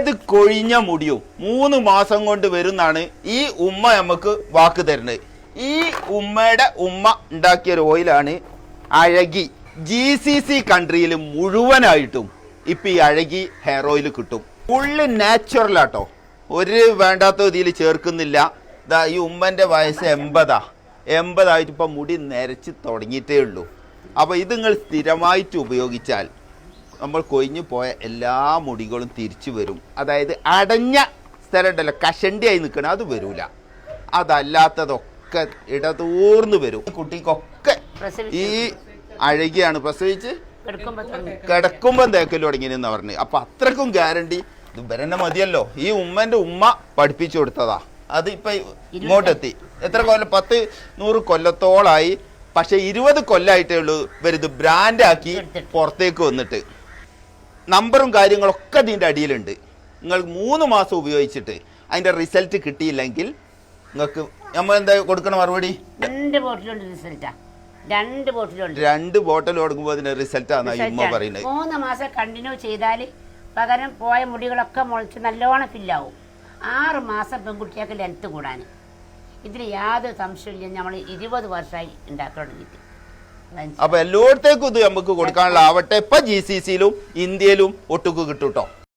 ഏത് കൊഴിഞ്ഞ മുടിയും? മൂന്ന് മാസം കൊണ്ട് വരുന്നാണ് ഈ ഉമ്മ നമുക്ക് വാക്ക് തരുന്നത്. ഈ ഉമ്മയുടെ ഉമ്മ ഉണ്ടാക്കിയ ഒരു ഓയിലാണ് അഴകി. ജി സി സി കൺട്രിയിൽ മുഴുവനായിട്ടും ഇപ്പൊ ഈ അഴകി ഹെയർ ഓയിൽ കിട്ടും. ഫുള്ള് നാച്ചുറൽ ആട്ടോ. ഒരു വേണ്ടാത്ത രീതിയിൽ ചേർക്കുന്നില്ല. ദാ ഈ ഉമ്മന്റെ വയസ്സ് എൺപതാ. എൺപതായിട്ട് ഇപ്പൊ മുടി നരച്ച് തുടങ്ങിയിട്ടേ ഉള്ളൂ. അപ്പോൾ ഇത് നിങ്ങൾ സ്ഥിരമായിട്ട് ഉപയോഗിച്ചാൽ നമ്മൾ കൊഴിഞ്ഞു പോയ എല്ലാ മുടികളും തിരിച്ചു വരും. അതായത് അടഞ്ഞ സ്ഥലം ഉണ്ടല്ലോ കഷണ്ടിയായി നിൽക്കണം അത് വരൂല. അതല്ലാത്തതൊക്കെ ഇടതൂർന്ന് വരും. കുട്ടിക്കൊക്കെ ഈ അഴകിയാണ് പ്രസവിച്ച് എടുക്കുമ്പോ തന്നെ. കിടക്കുമ്പം തേക്കൽ തുടങ്ങിയെന്ന് പറഞ്ഞു. അപ്പൊ അത്രക്കും ഗ്യാരണ്ടി. ഇത് വരന്നെ മതിയല്ലോ. ഈ ഉമ്മന്റെ ഉമ്മ പഠിപ്പിച്ചു കൊടുത്തതാ. അത് ഇപ്പൊ ഇങ്ങോട്ടെത്തി. എത്ര കൊല്ലം പത്ത് നൂറ് കൊല്ലത്തോളായി. പക്ഷെ ഇരുപത് കൊല്ലായിട്ടേ ഉള്ളൂ ഇവരിത് ബ്രാൻഡാക്കി പുറത്തേക്ക് വന്നിട്ട്. നമ്പറും കാര്യങ്ങളൊക്കെ ഇതിന്റെ അടിയിലുണ്ട്. നിങ്ങൾ മൂന്ന് മാസം ഉപയോഗിച്ചിട്ട് അതിന്റെ റിസൾട്ട് കിട്ടിയില്ലെങ്കിൽ നിങ്ങൾക്ക് നമ്മൾ എന്താ കൊടുക്കണ മറുപടി? രണ്ട് ബോട്ടിലുണ്ട് റിസൾട്ടാ രണ്ട് ബോട്ടിലുണ്ട് രണ്ട് ബോട്ടൽ കൊടുക്കുമ്പോൾ അതിന്റെ റിസൾട്ടാണ് ഇമ്മ പറയുന്നത്. മൂന്ന് മാസം കണ്ടിന്യൂ ചെയ്താൽ പകരം പോയ മുടികളൊക്കെ മുളച്ച് നല്ലോണം ഫില്ലാവും ആറ് മാസം പെൺകുട്ടികൾക്ക് ലെങ്ത്ത് കൂടാൻ ഇതിന് യാതൊരു സംശയമില്ല നമ്മൾ ഇരുപത് വർഷമായി ഉണ്ടാക്കാൻ തുടങ്ങിയിട്ട്. അപ്പൊ എല്ലായിടത്തേക്കും ഇത് നമുക്ക് കൊടുക്കാനുള്ള ആവട്ടെ ഇപ്പൊ ജി സി സിയിലും ഇന്ത്യയിലും ഒട്ടുക്ക് കിട്ടും കേട്ടോ